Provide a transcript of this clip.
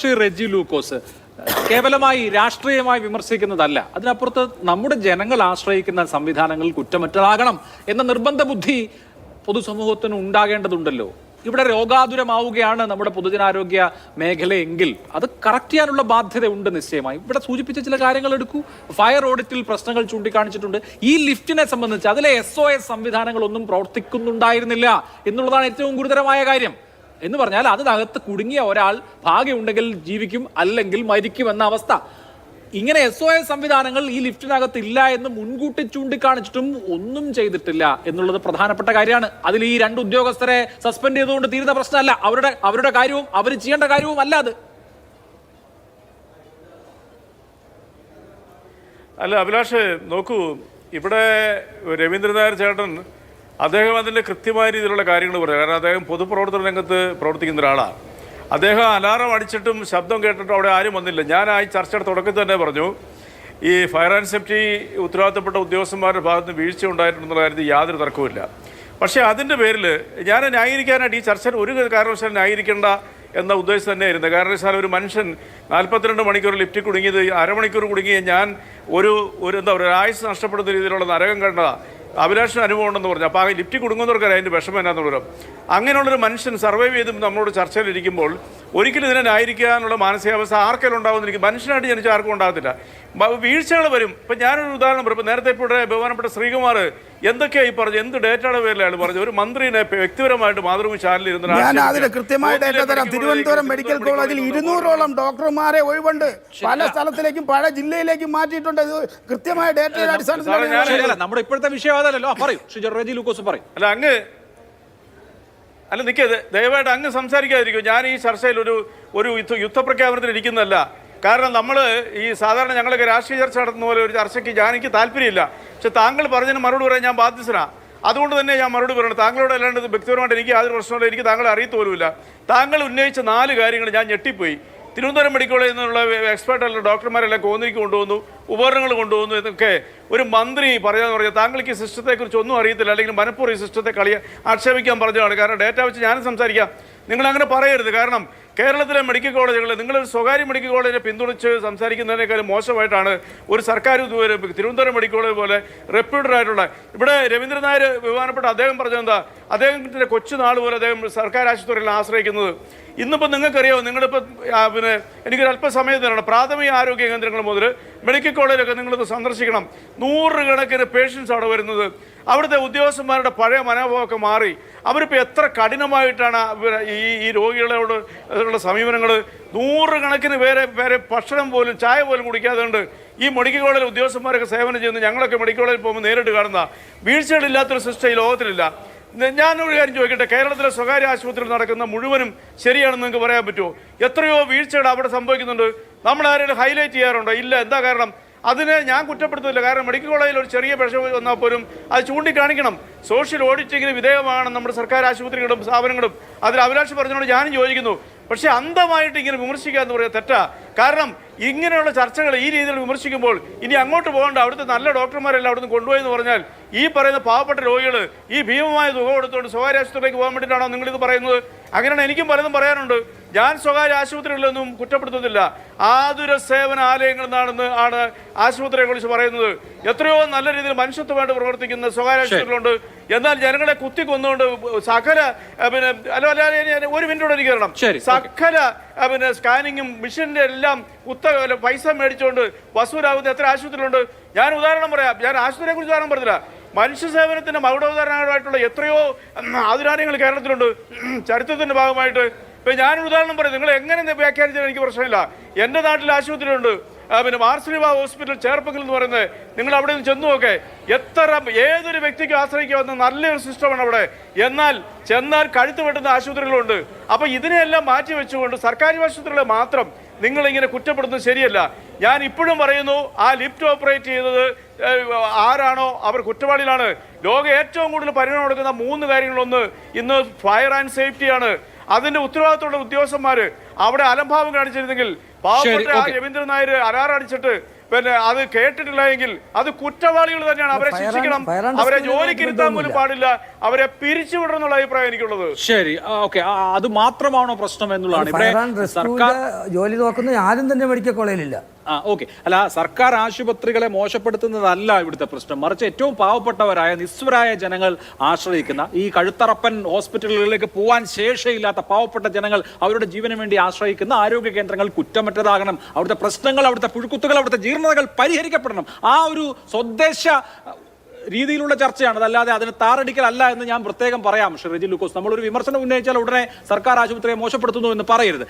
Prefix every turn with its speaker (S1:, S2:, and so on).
S1: ശ്രീ റെജി ലൂക്കോസ് കേവലമായി രാഷ്ട്രീയമായി വിമർശിക്കുന്നതല്ല. അതിനപ്പുറത്ത് നമ്മുടെ ജനങ്ങൾ ആശ്രയിക്കുന്ന സംവിധാനങ്ങൾ കുറ്റമറ്റതാകണം എന്ന നിർബന്ധ ബുദ്ധി പൊതുസമൂഹത്തിന് ഉണ്ടാകേണ്ടതുണ്ടല്ലോ. ഇവിടെ രോഗാതുരമാവുകയാണ് നമ്മുടെ പൊതുജനാരോഗ്യ മേഖലയെങ്കിൽ. അത് കറക്റ്റ് ചെയ്യാനുള്ള ബാധ്യത ഉണ്ട് നിശ്ചയമായി. ഇവിടെ സൂചിപ്പിച്ച ചില കാര്യങ്ങൾ എടുക്കൂ. ഫയർ ഓഡിറ്റിൽ പ്രശ്നങ്ങൾ ചൂണ്ടിക്കാണിച്ചിട്ടുണ്ട്. ഈ ലിഫ്റ്റിനെ സംബന്ധിച്ച് അതിലെ എസ് ഒ എസ് സംവിധാനങ്ങളൊന്നും പ്രവർത്തിക്കുന്നുണ്ടായിരുന്നില്ല എന്നുള്ളതാണ് ഏറ്റവും ഗുരുതരമായ കാര്യം. എന്ന് പറഞ്ഞാൽ അതിനകത്ത് കുടുങ്ങിയ ഒരാൾ ഭാഗ്യമുണ്ടെങ്കിൽ ജീവിക്കും അല്ലെങ്കിൽ മരിക്കും എന്ന അവസ്ഥ. ഇങ്ങനെ എസ് ഒ എസ് സംവിധാനങ്ങൾ ഈ ലിഫ്റ്റിനകത്ത് ഇല്ല എന്ന് മുൻകൂട്ടി ചൂണ്ടിക്കാണിച്ചിട്ടും ഒന്നും ചെയ്തിട്ടില്ല എന്നുള്ളത് പ്രധാനപ്പെട്ട കാര്യമാണ്. അതിൽ ഈ രണ്ട് ഉദ്യോഗസ്ഥരെ സസ്പെൻഡ് ചെയ്തുകൊണ്ട് തീരുന്ന പ്രശ്നമല്ല. അവരുടെ അവരുടെ കാര്യവും അവർ ചെയ്യേണ്ട കാര്യവും അല്ല അത്.
S2: അല്ല അഭിലാഷ് നോക്കൂ ഇവിടെ രവീന്ദ്രനാഥ് ചേട്ടൻ അദ്ദേഹം അതിന്റെ കൃത്യമായ രീതിയിലുള്ള കാര്യങ്ങൾ പറയും കാരണം അദ്ദേഹം പൊതുപ്രവർത്തന രംഗത്ത് പ്രവർത്തിക്കുന്ന ഒരാളാണ്. അദ്ദേഹം അലാറം അടിച്ചിട്ടും ശബ്ദം കേട്ടിട്ടും അവിടെ ആരും വന്നില്ല. ഞാൻ ആ ചർച്ചയുടെ തുടക്കത്തിൽ തന്നെ പറഞ്ഞു ഈ ഫയർ ആൻഡ് സേഫ്റ്റി ഉത്തരവാദിത്തപ്പെട്ട ഉദ്യോഗസ്ഥന്മാരുടെ ഭാഗത്ത് വീഴ്ച ഉണ്ടായിട്ടുണ്ടെന്നുള്ള കാര്യത്തിൽ യാതൊരു തർക്കവുമില്ല. പക്ഷേ അതിന്റെ പേരിൽ ഞാൻ ന്യായീകരിക്കാനായിട്ട് ഈ ചർച്ചയിൽ ഒരു കാരണവശാലും ന്യായീകരിക്കേണ്ട എന്ന ഉദ്ദേശം തന്നെയായിരുന്നു. കാരണം സാർ ഒരു മനുഷ്യൻ നാൽപ്പത്തിരണ്ട് മണിക്കൂർ ലിഫ്റ്റ് കുടുങ്ങിയത് അരമണിക്കൂർ കുടുങ്ങിയ ഞാൻ ഒരു ഒരു എന്താ പറയുക ആയുസ് നഷ്ടപ്പെടുന്ന രീതിയിലുള്ള നരകം കണ്ട അഭിലാഷിന് അനുഭവം ഉണ്ടെന്ന് പറഞ്ഞു. അപ്പോൾ ആ ലിഫ്റ്റ് കുടുങ്ങുന്നവർക്കറിയാം അതിന്റെ വിഷമം എന്നാന്ന് പറഞ്ഞു. അങ്ങനെയുള്ളൊരു മനുഷ്യൻ സർവൈവ് ചെയ്ത് നമ്മളോട് ചർച്ചയിലിരിക്കുമ്പോൾ ഒരിക്കലും ഇതിനെ ന്യായീകരിക്കാനുള്ള മാനസികാവസ്ഥ ആർക്കെങ്കിലും ഉണ്ടാകുന്നിരിക്കും മനുഷ്യനായിട്ട് ജനിച്ച ആർക്കും ഉണ്ടാകത്തില്ല. വീഴ്ചകൾ വരും. ഇപ്പം ഞാനൊരു ഉദാഹരണം പറയും ഇപ്പം നേരത്തെ ഇപ്പോൾ ഇവിടെ ബഹുമാനപ്പെട്ട ശ്രീകുമാർ എന്തൊക്കെയായി പറഞ്ഞു എന്ത് ഡേറ്റയുടെ പേരിലാണ് പറഞ്ഞത്? ഒരു മന്ത്രിനെ വ്യക്തിപരമായിട്ട് മാതൃഭൂമി ചാനലിൽ ഇരുന്ന
S3: ഞാൻ അതിന് കൃത്യമായ ഡേറ്റ തരാം തിരുവനന്തപുരം മെഡിക്കൽ കോളേജിൽ ഇരുന്നൂറോളം ഡോക്ടർമാരെ ഒഴിവുണ്ട്. പല സ്ഥലത്തിലേക്കും പല ജില്ലയിലേക്കും മാറ്റിയിട്ടുണ്ട്. ഇത് കൃത്യമായ ഡേറ്റയുടെ അടിസ്ഥാനത്തിലാണ് ഞാൻ
S1: ശരിയല്ല നമ്മുടെ ഇപ്പോഴത്തെ വിഷയം അതല്ലല്ലോ. ആ, പറയൂ. ശ്രീ ലൂക്കോസ് പറയും.
S2: അല്ല അങ്ങ് അല്ല നിൽക്കേ ദയവായിട്ട് അങ്ങ് സംസാരിക്കാതിരിക്കും. ഞാൻ ഈ ചർച്ചയിൽ ഒരു ഒരു യുദ്ധ യുദ്ധപ്രഖ്യാപനത്തിൽ ഇരിക്കുന്നതല്ല. കാരണം നമ്മൾ ഈ സാധാരണ ഞങ്ങളൊക്കെ രാഷ്ട്രീയ ചർച്ച നടത്തുന്ന പോലെ ഒരു ചർച്ചയ്ക്ക് ഞാൻ എനിക്ക് താല്പര്യമില്ല. പക്ഷെ താങ്കൾ പറഞ്ഞതിന് മറുപടി പറയാൻ ഞാൻ ബാധ്യസ്ഥനാണ് അതുകൊണ്ട് തന്നെ ഞാൻ മറുപടി പറയണം. താങ്കളോട് അല്ലാണ്ട് വ്യക്തിപരമായിട്ട് എനിക്ക് യാതൊരു പ്രശ്നമില്ല എനിക്ക് താങ്കളെ അറിയത്ത് പോലുമില്ല. താങ്കൾ ഉന്നയിച്ച നാല് കാര്യങ്ങൾ ഞാൻ ഞെട്ടിപ്പോയി. തിരുവനന്തപുരം മെഡിക്കൽ കോളേജിൽ നിന്നുള്ള എക്സ്പേർട്ടായിട്ടുള്ള ഡോക്ടർമാരെല്ലാം കോന്നിക്ക് കൊണ്ടുവന്നു. ഉപകരണങ്ങൾ കൊണ്ടുവന്നു എന്നൊക്കെ ഒരു മന്ത്രി പറയാന്ന് പറഞ്ഞാൽ താങ്കൾക്ക് ഈ സിസ്റ്റത്തെക്കുറിച്ച് ഒന്നും അറിയത്തില്ല. അല്ലെങ്കിൽ മനഃപൂർവം ഈ സിസ്റ്റത്തെ കളിയെ ആക്ഷേപിക്കാൻ പറഞ്ഞതാണ്. കാരണം ഡേറ്റ വെച്ച് ഞാനും സംസാരിക്കാം. നിങ്ങൾ അങ്ങനെ പറയരുത്. കാരണം കേരളത്തിലെ മെഡിക്കൽ കോളേജുകൾ നിങ്ങളൊരു സ്വകാര്യ മെഡിക്കൽ കോളേജിനെ പിന്തുണച്ച് സംസാരിക്കുന്നതിനേക്കാളും മോശമായിട്ടാണ് ഒരു സർക്കാർ തിരുവനന്തപുരം മെഡിക്കൽ കോളേജ് പോലെ റെപ്യൂട്ടഡ് ആയിട്ടുള്ള ഇവിടെ രവീന്ദ്രനായർ ബഹുമാനപ്പെട്ട അദ്ദേഹം പറഞ്ഞത് എന്താ? അദ്ദേഹത്തിന്റെ കൊച്ചുനാൾ പോലെ അദ്ദേഹം സർക്കാർ ആശുപത്രിയിൽ ആശ്രയിക്കുന്നത്. ഇന്നിപ്പോൾ നിങ്ങൾക്കറിയാമോ നിങ്ങളിപ്പോൾ പിന്നെ എനിക്കൊരു അല്പസമയം തരണം. പ്രാഥമിക ആരോഗ്യ കേന്ദ്രങ്ങൾ മുതൽ മെഡിക്കൽ കോളേജൊക്കെ നിങ്ങളിത് സന്ദർശിക്കണം. നൂറുകണക്കിന് പേഷ്യൻസ് അവിടെ വരുന്നത്. അവിടുത്തെ ഉദ്യോഗസ്ഥന്മാരുടെ പഴയ മനോഭാവമൊക്കെ മാറി. അവരിപ്പോൾ എത്ര കഠിനമായിട്ടാണ് ഈ ഈ രോഗികളോട് ഉള്ള സമീപനങ്ങൾ നൂറുകണക്കിന് പേരെ പേരെ ഭക്ഷണം പോലും ചായ പോലും കുടിക്കാതെ ഉണ്ട് ഈ മെഡിക്കൽ കോളേജിൽ ഉദ്യോഗസ്ഥന്മാരൊക്കെ സേവനം ചെയ്യുന്നു. ഞങ്ങളൊക്കെ മെഡിക്കൽ കോളേജിൽ പോകുമ്പോൾ നേരിട്ട് കാണുന്ന വീഴ്ചകളില്ലാത്തൊരു സിസ്റ്റം ഈ ലോകത്തിലില്ല. ഞാനൊരു കാര്യം ചോദിക്കട്ടെ? കേരളത്തിലെ സ്വകാര്യ ആശുപത്രിയിൽ നടക്കുന്ന മുഴുവനും ശരിയാണെന്ന് നിങ്ങൾക്ക് പറയാൻ പറ്റുമോ? എത്രയോ വീഴ്ചകൾ അവിടെ സംഭവിക്കുന്നുണ്ട്. നമ്മൾ ആരെങ്കിലും ഹൈലൈറ്റ് ചെയ്യാറുണ്ടോ? ഇല്ല എന്താ കാരണം? അതിനെ ഞാൻ കുറ്റപ്പെടുത്തില്ല കാരണം മെഡിക്കൽ കോളേജിൽ ഒരു ചെറിയ പ്രശ്നം വന്നാൽ പോലും അത് ചൂണ്ടിക്കാണിക്കണം. സോഷ്യൽ ഓഡിറ്റിങ്ങിന് വിധേയമാണ് നമ്മുടെ സർക്കാർ ആശുപത്രികളും സ്ഥാപനങ്ങളും അതിൽ അഭിലാഷ് പറഞ്ഞുകൊണ്ട് ഞാനും ചോദിക്കുന്നു. പക്ഷേ അന്ധമായിട്ട് ഇങ്ങനെ വിമർശിക്കുക എന്ന് പറയുന്നത് തെറ്റാ. കാരണം ഇങ്ങനെയുള്ള ചർച്ചകൾ ഈ രീതിയിൽ വിമർശിക്കുമ്പോൾ ഇനി അങ്ങോട്ട് പോകണ്ട. അവിടുത്തെ നല്ല ഡോക്ടർമാരെല്ലാം അവിടുന്ന് കൊണ്ടുപോയി എന്ന് പറഞ്ഞാൽ ഈ പറയുന്ന പാവപ്പെട്ട രോഗികൾ ഈ ഭീമമായ തുക കൊടുത്തുകൊണ്ട് സ്വകാര്യ ആശുപത്രിയിലേക്ക് പോകാൻ വേണ്ടിയിട്ടാണോ നിങ്ങളിത് പറയുന്നത്? അങ്ങനെയാണ് എനിക്കും പലതും പറയാനുണ്ട്. ഞാൻ സ്വകാര്യ ആശുപത്രികളിലൊന്നും കുറ്റപ്പെടുത്തുന്നില്ല. ആതുര സേവന ആലയങ്ങൾ എന്നാണെന്ന് ആണ് ആശുപത്രിയെക്കുറിച്ച് പറയുന്നത്. എത്രയോ നല്ല രീതിയിൽ മനുഷ്യത്വമായിട്ട് പ്രവർത്തിക്കുന്ന സ്വകാര്യ ആശുപത്രികളുണ്ട്. എന്നാൽ ജനങ്ങളെ കുത്തി കൊന്നുകൊണ്ട് സകല പിന്നെ അല്ല അല്ല അല്ല, ഒരു മിനിറ്റ് എനിക്ക് തരണം. സകല പിന്നെ സ്കാനിങ്ങും മിഷന്റെ എല്ലാം കുത്ത അല്ല, പൈസ മേടിച്ചുകൊണ്ട് വസൂലാകുന്ന എത്ര ആശുപത്രികളുണ്ട് ഞാൻ ഉദാഹരണം പറയാം. ഞാൻ ആശുപത്രിയെ കുറിച്ച് ഉദാഹരണം പറഞ്ഞില്ല. മനുഷ്യ സേവനത്തിന്റെ മകുടോദാഹരണമായിട്ടുള്ള എത്രയോ ഉം, കേരളത്തിലുണ്ട്. ചരിത്രത്തിന്റെ ഭാഗമായിട്ട്. ഇപ്പൊ ഞാനൊരു ഉദാഹരണം പറയാം. നിങ്ങൾ എങ്ങനെ വ്യാഖ്യാനിച്ചാലും എനിക്ക് പ്രശ്നമില്ല. എന്റെ നാട്ടിൽ ആശുപത്രിയുണ്ട് പിന്നെ മാർസ്ലിബ ഹോസ്പിറ്റൽ ചേർപ്പങ്കിൽ എന്ന് പറയുന്നത് നിങ്ങൾ അവിടെ നിന്ന് ചെന്നു നോക്കെ. എത്ര ഏതൊരു വ്യക്തിക്കും ആശ്രയിക്കാവുന്ന നല്ലൊരു സിസ്റ്റമാണ് അവിടെ. എന്നാൽ ചെന്നാൽ കഴുത്ത് വെട്ടുന്ന ആശുപത്രികളുണ്ട്. അപ്പൊ ഇതിനെയെല്ലാം മാറ്റി വെച്ചുകൊണ്ട് സർക്കാർ ആശുപത്രികളെ മാത്രം നിങ്ങൾ ഇങ്ങനെ കുറ്റപ്പെടുന്നത് ശരിയല്ല. ഞാൻ ഇപ്പോഴും പറയുന്നു ആ ലിഫ്റ്റ് ഓപ്പറേറ്റ് ചെയ്തത് ആരാണോ അവർ കുറ്റവാളികളാണ്. ലോകം ഏറ്റവും കൂടുതൽ പരിഗണന കൊടുക്കുന്ന മൂന്ന് കാര്യങ്ങളൊന്ന് ഇന്ന് ഫയർ ആൻഡ് സേഫ്റ്റിയാണ് അതിന്റെ ഉത്തരവാദിത്തമുള്ള ഉദ്യോഗസ്ഥന്മാർ അവിടെ അലംഭാവം കാണിച്ചിരുന്നെങ്കിൽ പാവപ്പെട്ട. രവീന്ദ്രൻ നായർ അലാറടിച്ചിട്ട് പിന്നെ അത് കേട്ടിട്ടില്ല എങ്കിൽ അത് കുറ്റവാളികൾ തന്നെയാണ്. അവരെ ശിക്ഷിക്കണം. അവരെ ജോലിക്ക് ഇരുത്താൻ പോലും. പാടില്ല. അവരെ പിരിച്ചുവിടണം എന്നുള്ള അഭിപ്രായം എനിക്കുള്ളത്.
S1: ശരി. ഓക്കെ. അത് മാത്രമാണോ പ്രശ്നം എന്നുള്ളതാണ്. സർക്കാർ
S4: ജോലി നോക്കുന്ന ആരും തന്നെ മെഡിക്കൽ കോളേജിലില്ല.
S1: ആ ഓക്കെ. അല്ല സർക്കാർ ആശുപത്രികളെ മോശപ്പെടുത്തുന്നതല്ല ഇവിടുത്തെ പ്രശ്നം. മറിച്ച് ഏറ്റവും പാവപ്പെട്ടവരായ നിസ്വരായ ജനങ്ങൾ ആശ്രയിക്കുന്ന ഈ കഴുത്തറപ്പൻ ഹോസ്പിറ്റലുകളിലേക്ക് പോകാൻ ശേഷിയില്ലാത്ത പാവപ്പെട്ട ജനങ്ങൾ അവരുടെ ജീവന് വേണ്ടി ആശ്രയിക്കുന്ന ആരോഗ്യ കേന്ദ്രങ്ങൾ കുറ്റമറ്റതാകണം. അവിടുത്തെ പ്രശ്നങ്ങൾ അവിടുത്തെ പുഴുക്കുത്തുകൾ അവിടുത്തെ ജീർണതകൾ പരിഹരിക്കപ്പെടണം. ആ ഒരു സ്വദേശ രീതിയിലുള്ള ചർച്ചയാണ്. അതല്ലാതെ അതിന് താറടിക്കലല്ല എന്ന് ഞാൻ പ്രത്യേകം പറയാം. ശ്രീ റെജി ലൂക്കോസ് നമ്മളൊരു വിമർശനം ഉന്നയിച്ചാൽ ഉടനെ സർക്കാർ ആശുപത്രിയെ മോശപ്പെടുത്തുന്നു എന്ന് പറയരുത്.